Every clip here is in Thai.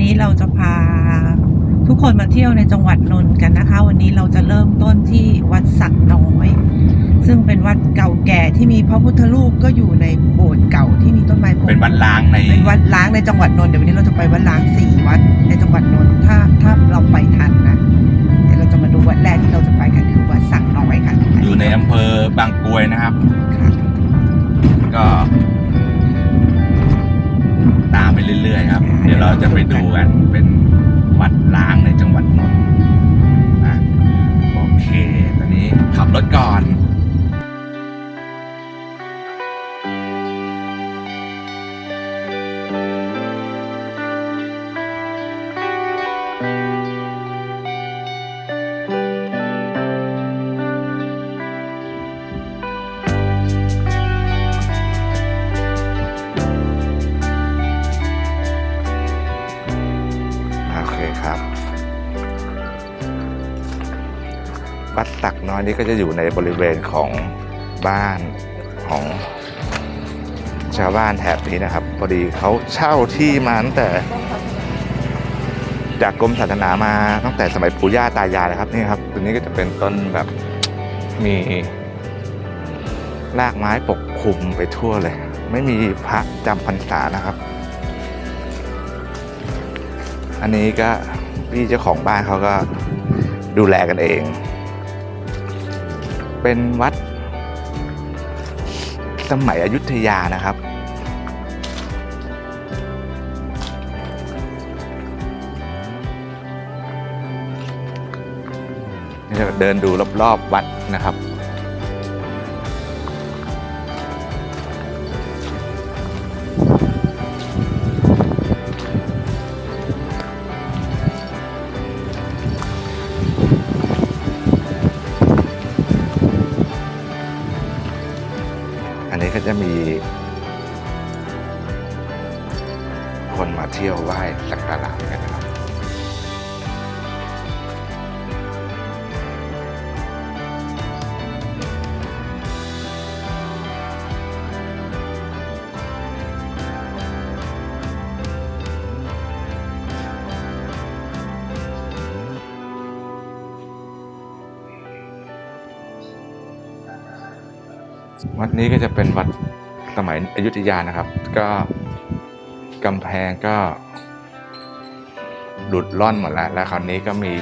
นี้เราจะพาทุกคนมาเที่ยวในจังหวัดนนท์กันนะคะ วันนี้เราจะเริ่มต้นที่วัดสักน้อย ซึ่งเป็นวัดเก่าแก่ที่มีพระพุทธรูปก็อยู่ในโบสถ์เก่าที่มีต้นไม้ปกเป็นวัดล้างในเป็นวัดล้างในจังหวัดนนท์เดี๋ยววันนี้เราจะไปวัดล้างสี่วัดในจังหวัดนนท์ถ้าถ้าเราไปทันนะเดี๋ยวเราจะมาดูวัดแรกที่เราจะไปกันคือวัดสักน้อยค่ะอยู่ในอำเภอบางกรวยนะครับค่ะก็ ตามไปเรื่อยๆครับ เดี๋ยวเราจะไปดูกันเป็นวัดล้างในจังหวัดนนท์นะโอเค ตอนนี้ขับรถก่อน เคครับ วัดสักน้อยนี้ก็จะอยู่ในบริเวณของบ้านของชาวบ้านแถบนี้นะครับ พอดีเขาเช่าที่มาตั้งแต่ จากกรมศาสนามาตั้งแต่สมัยปู่ย่าตายายเลยครับนี่ครับตัวนี้ก็จะเป็นต้นแบบมีรากไม้ปกคลุมไปทั่วเลย ไม่มีพระจำพรรษานะครับ อันนี้ก็พี่เจ้าของบ้านเขาก็ดูแลกันเอง เป็นวัดสมัยอยุธยานะครับ เดินดูรอบๆวัดนะครับ จะมี คนมาเที่ยวไหว้สักการะกัน วัดนี้ก็จะเป็นวัดสมัยอยุธยานะครับ ก็กำแพงก็หลุดล่อนหมดแล้ว แล้วคราวนี้ก็มี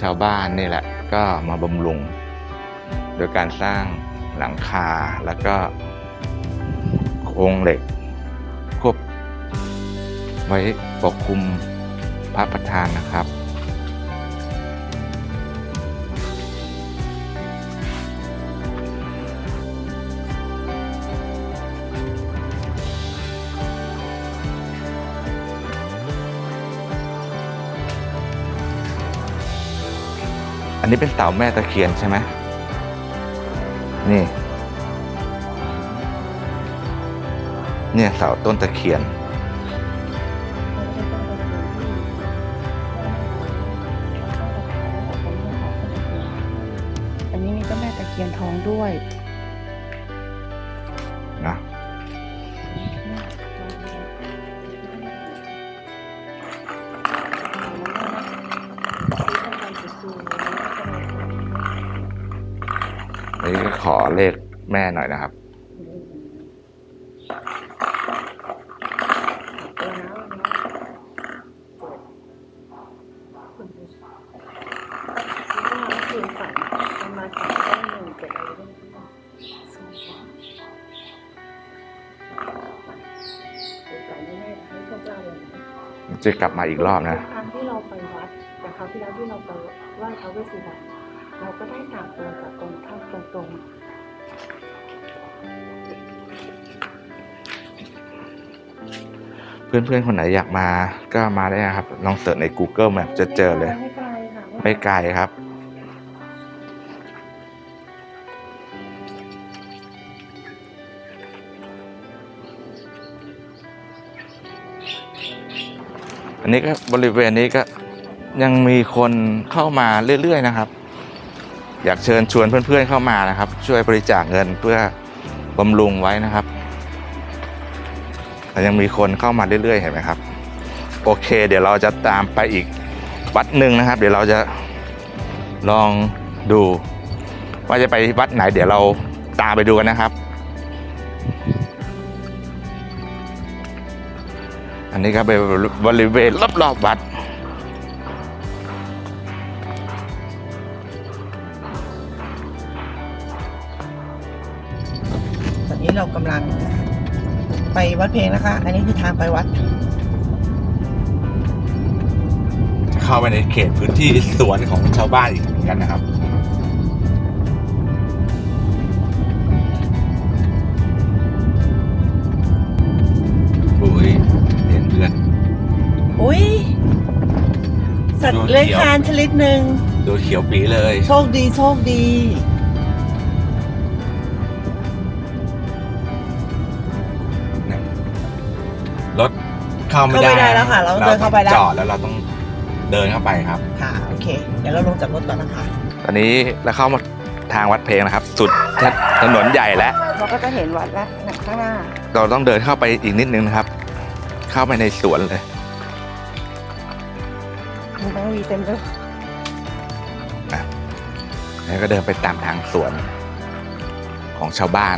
ชาวบ้านนี่แหละ ก็มาบำรุง โดยการสร้างหลังคาแล้วก็โครงเหล็ก ควบ ไว้ปกคลุมพระประธานนะครับ อันนี้เป็นเสาแม่ตะเคียนใช่ไหมนี่ เนี่ยเสาต้นตะเคียน อันนี้มีเจ้าแม่ตะเคียนทองด้วย เลขแม่หน่อยนะครับ จะกลับมาอีกรอบนะครั้งที่เราไปวัดแต่คราวที่แล้วที่เราไปไหว้ท้าวเวสสุวรรณเราก็ได้สามตัวจากตรงท่าตรงๆ เพื่อนๆคนไหนอยากมาก็มาได้นะครับ ลองเสิร์ชใน Google Map จะเจอเลยไม่ไกลค่ะไม่ไกลครับ อันนี้ก็บริเวณนี้ก็ยังมีคนเข้ามาเรื่อยๆนะครับ อยากเชิญชวนเพื่อนๆเข้ามานะครับ ช่วยบริจาคเงินเพื่อบำรุงไว้นะครับ แต่ยังมีคนเข้ามาเรื่อยๆเห็นไหมครับ โอเค เดี๋ยวเราจะตามไปอีกวัดหนึ่งนะครับ เดี๋ยวเราจะลองดู ว่าจะไปวัดไหน เดี๋ยวเราตามไปดูกันนะครับ อันนี้ก็เป็นบริเวณรอบๆวัด เพลงนะคะ อันนี้คือทางไปวัด เข้าไปในเขตพื้นที่สวนของชาวบ้านอีกเหมือนกันนะครับ อุ้ยเห็นเพื่อน อุ้ยสัตว์เลื้อยคลานชนิดหนึ่ง ดูเขียวปีเลย โชคดีโชคดี เข้าไม่เข้าได้ไม่ได้แล้วค่ะเราต้องเดินเข้าไปแล้ว จอดแล้วเราต้องเดินเข้าไปครับ ค่ะโอเค เดี๋ยวเราลงจากรถก่อนนะคะ ตอนนี้เราเข้ามาทางวัดเพลงนะครับ สุดถนนใหญ่แล้ว เราก็จะเห็นวัดแล้วข้างหน้า เราต้องเดินเข้าไปอีกนิดนึงนะครับ เข้าไปในสวนเลย มีแบงค์วีเต็มเลยแล้วก็เดินไปตามทางสวนของชาวบ้าน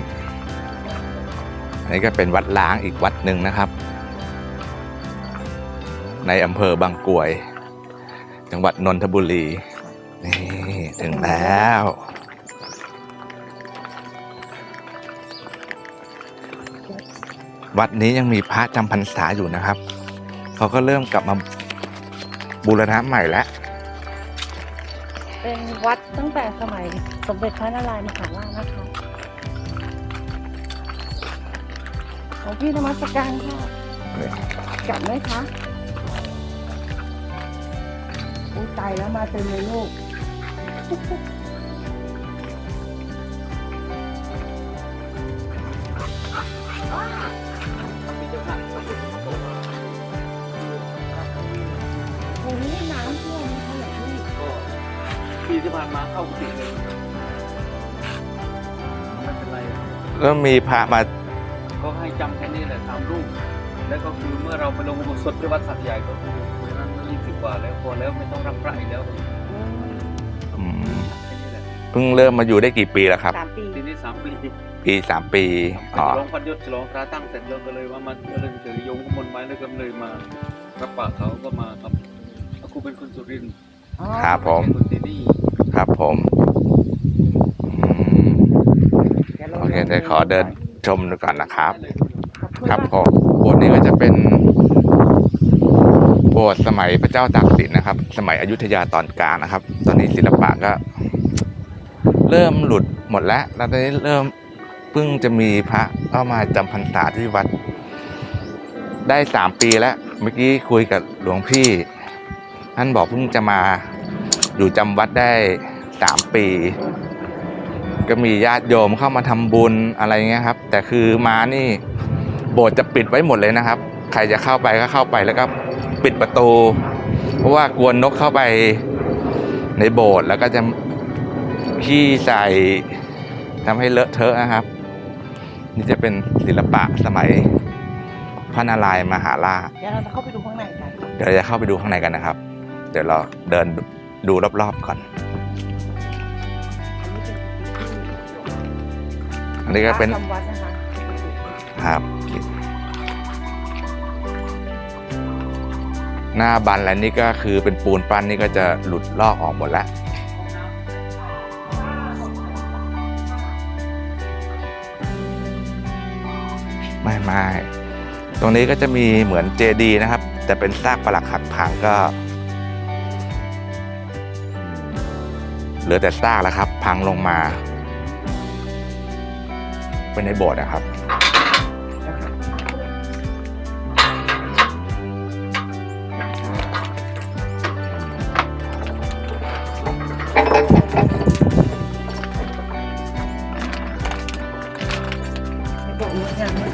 อันนี้ก็เป็นวัดล้างอีกวัดหนึ่งนะครับ ในอำเภอบางกรวย จังหวัดนนทบุรี นี่ถึงแล้ว วัดนี้ยังมีพระจำพรรษาอยู่นะครับ เขาก็เริ่มกลับมาบูรณะใหม่แล้ว เป็นวัดตั้งแต่สมัยสมเด็จพระนารายณ์มหาราชนะคะของพี่นมัสการค่ะกลับไหมคะ แล้วมาเต็มเลยลูกโอ้ยน้ำท่วมนะคะเหรอพี่ก็ปีที่ผ่านมาเข้าติดเลยไม่เป็นไรแล้วมีพระมาก็ให้จำแค่นี้แหละตามรูปแล้วก็คือเมื่อเราไปลงอุโบสถที่วัดสัตย์ใหญ่ก็คือวันนั้น ยี่สิบกว่าแล้วพอแล้วไม่ต้องรับพระอีกแล้วอืมแค่นี้แหละเพิ่งเริ่มมาอยู่ได้กี่ปีแล้วครับ สามปี ทีนี้สามปีปีสามปีอ๋อฉลองพันยศฉลองพระตั้งเสร็จแล้วก็เลยว่ามาเรื่องเฉยโยงขมนไว้แล้วก็เลยมารับปากเขาก็มาครับแล้วครูเป็นคนสุรินทร์ครับผม เป็นคนที่นี่ครับผมอืม โอเคเดี๋ยวขอเดิน ชมดูก่อนนะครับครับผมโบสถ์นี้ก็จะเป็นโบสถ์สมัยพระเจ้าตากสินนะครับ สมัยอยุธยาตอนกลางนะครับ ตอนนี้ศิลปะก็ เริ่มหลุดหมดแล้วแล้วตอนนี้เริ่มเพิ่งจะมีพระเข้ามาจำพรรษาที่วัด ได้สามปีแล้ว เมื่อกี้คุยกับหลวงพี่ ท่านบอกเพิ่งจะมาอยู่จำวัดได้สามปี ก็มีญาติโยมเข้ามาทำบุญอะไรเงี้ยครับ แต่คือมานี่โบสถ์จะปิดไว้หมดเลยนะครับ ใครจะเข้าไปก็เข้าไปแล้วก็ ปิดประตู เพราะว่ากลัวนนกเข้าไปในโบสถ์แล้วก็จะขี้ใส่ทำให้เลอะเทอะนะครับ นี่จะเป็นศิลปะสมัยพระนารายณ์มหาราชเดี๋ยวเราจะเข้าไปดูข้างในกันเดี๋ยวเราจะเข้าไปดูข้างในกันนะครับ เดี๋ยวเราเดินดูรอบๆก่อน อันนี้ก็เป็นจำวัดนะคะครับ หน้าบันแล้วนี่ก็คือเป็นปูนปั้นนี่ก็จะหลุดลอกออกหมดแล้วไม่ไม่ตรงนี้ก็จะมีเหมือนเจดีนะครับ แต่เป็นซากปรักหักพังก็ เหลือแต่ซากแล้วครับ พังลงมา เป็นในโบสถ์นะครับ ยังไม่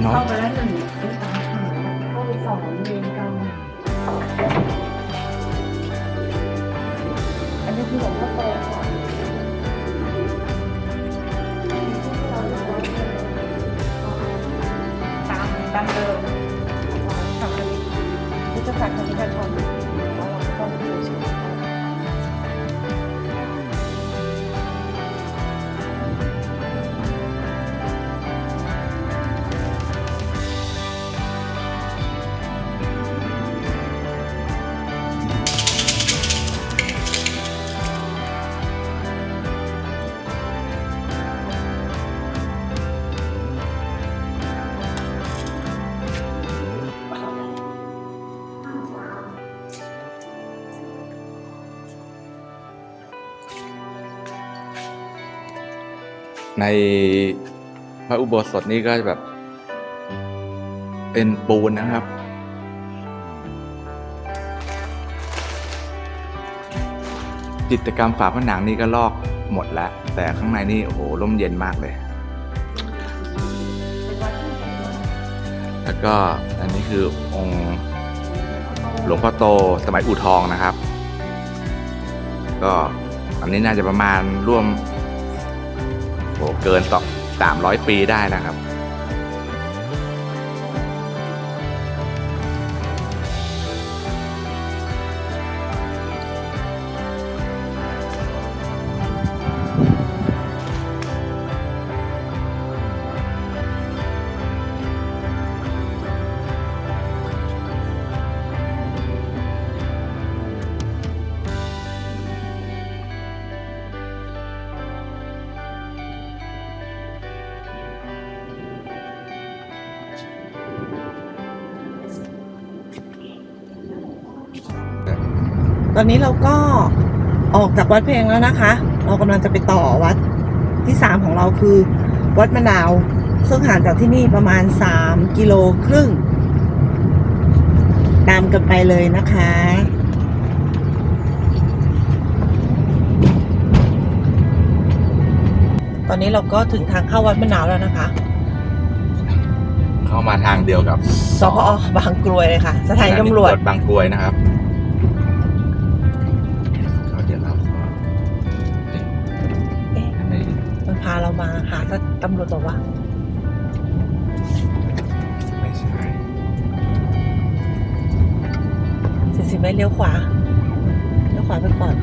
เนาะเข้าไปแล้วหนึ่งเข้าไปสองเรียนกันอันนี้คือหลวงพ่อโตค่ะตามตามเดิมค่ะศาสตร์คณิตชนแล้วเราก็ต้องดูชื่อ ในพระอุโบสถนี่ก็แบบ เป็นปูนนะครับ จิตกรรมฝาผนังนี่ก็ลอกหมดแล้ว แต่ข้างในนี่โอ้โหร่มเย็นมากเลย แล้วก็อันนี้คือองค์หลวงพ่อโตสมัยอู่ทองนะครับ ก็อันนี้น่าจะประมาณร่วม โหเกินสองสามร้อยปีได้นะครับ ตอนนี้เราก็ออกจากวัดเพลงแล้วนะคะ เรากำลังจะไปต่อวัดที่สามของเราคือ วัดมะนาว ซึ่งห่างจากที่นี่ประมาณสามกิโลครึ่ง ตามกันไปเลยนะคะตอนนี้เราก็ถึงทางเข้าวัดมะนาวแล้วนะคะ เข้ามาทางเดียวกับสพอบางกรวยเลยค่ะ สถานีตำรวจบางกรวยนะครับ เรามาหาตำรวจบอกว่าไม่ใช่เสียสิไม่เลี้ยวขวาเลี้ยวขวาไปก่อน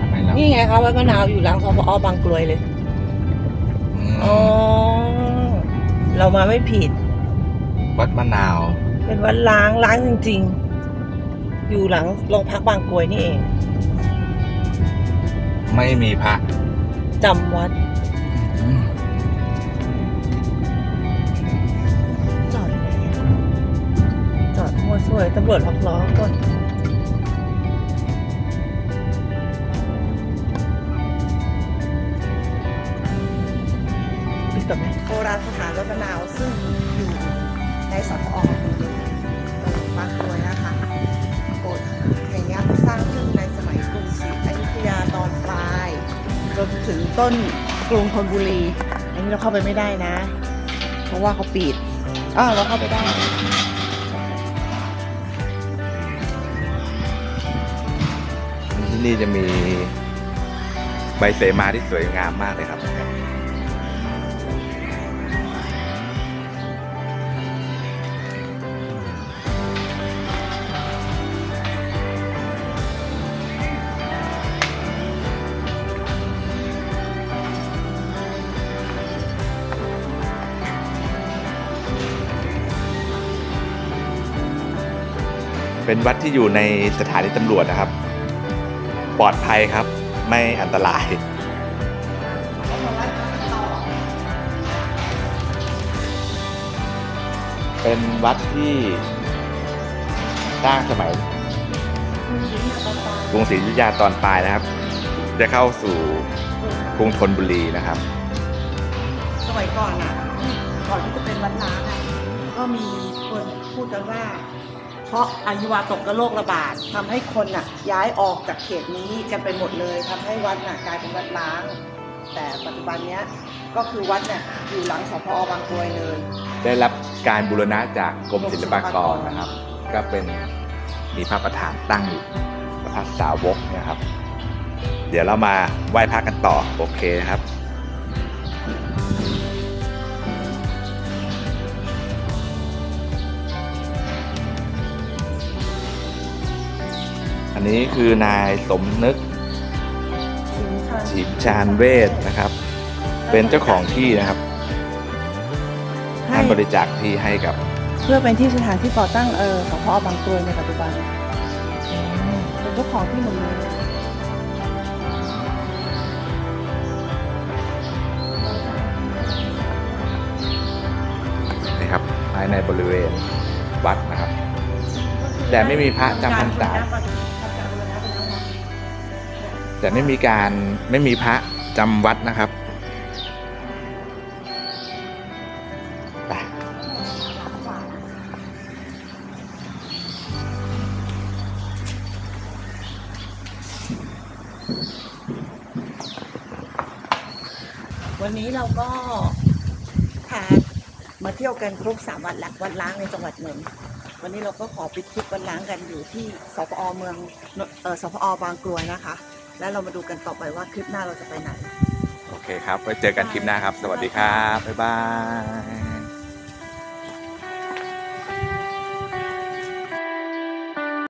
ทำไมเรานี่ไงคะวัดมะนาวอยู่หลังสพอบางกรวยเลยมอ๋อ เรามาไม่ผิด วัดมะนาวเป็นวัดล้างล้างจริง ๆ อยู่หลังโรงพักบางกรวยนี่เอง ไม่มีพระจำวัดอืม จอดจอดมัวสวยตำรวจล็อกล้อก่อนโบราณสถานวัดมะนาวซึ่งอยู่ในสพอเออบางกรวยนะคะโบสถ์แห่งนี้สร้างขึ้นในสมัยกรุงศรีอยุธยาตอนปลาย จนถึงต้น กรุงธนบุรี อันนี้เราเข้าไปไม่ได้นะ เพราะว่าเขาปิดอ้าวเราเข้าไปได้ที่นี่จะมีใบเสมาที่สวยงามมากเลยครับ เป็นวัดที่อยู่ในสถานีตำรวจนะครับ ปลอดภัยครับ ไม่อันตราย เป็นวัดที่สร้างสมัยกรุงศรีอยุธยาตอนปลายนะครับ จะเข้าสู่กรุงธนบุรีนะครับ สมัยก่อนอะ ก่อนที่จะเป็นวัดล้างอะ ก็มีคนพูดกันว่า เพราะอายุวาตกกระโรคระบาดทำให้คนอะย้ายออกจากเขตนี้กันไปหมดเลยทำให้วัดน่ะกลายเป็นวัดล้าง แต่ปัจจุบันเนี้ยก็คือวัดเนี่ยอยู่หลังสพบางกรวยเลย ได้รับการบูรณะจากกรมศิลปากรนะครับ ก็เป็นมีพระประธานตั้งอยู่พระสาวกนะครับ เดี๋ยวเรามาไหว้พระกันต่อโอเคครับ อันนี้คือนายสมนึกชิมชาฉิมชาญเวทนะครับ เป็นเจ้าของที่นะครับให้ ท่านบริจาคที่ให้กับเพื่อเป็นที่สถานที่ก่อตั้งเออสพบางกรวยในปัจจุบัน เป็นเจ้าของที่หมดเลยนะครับภายในบริเวณวัดนะครับ แต่ไม่มีพระจำพรรษา แต่ไม่มีการไม่มีพระจำวัดนะครับวันนี้เราก็พามาเที่ยวกันครบสามวัดละวัดล้างในจังหวัดนนท์วันนี้เราก็ขอปิดคลิปวัดล้างกันอยู่ที่สพอเมืองเออสพอบางกรวยนะคะ แล้วเรามาดูกันต่อไปว่าคลิปหน้าเราจะไปไหน โอเคครับไว้เจอกันคลิปหน้าครับ สวัสดีครับ บ๊ายบาย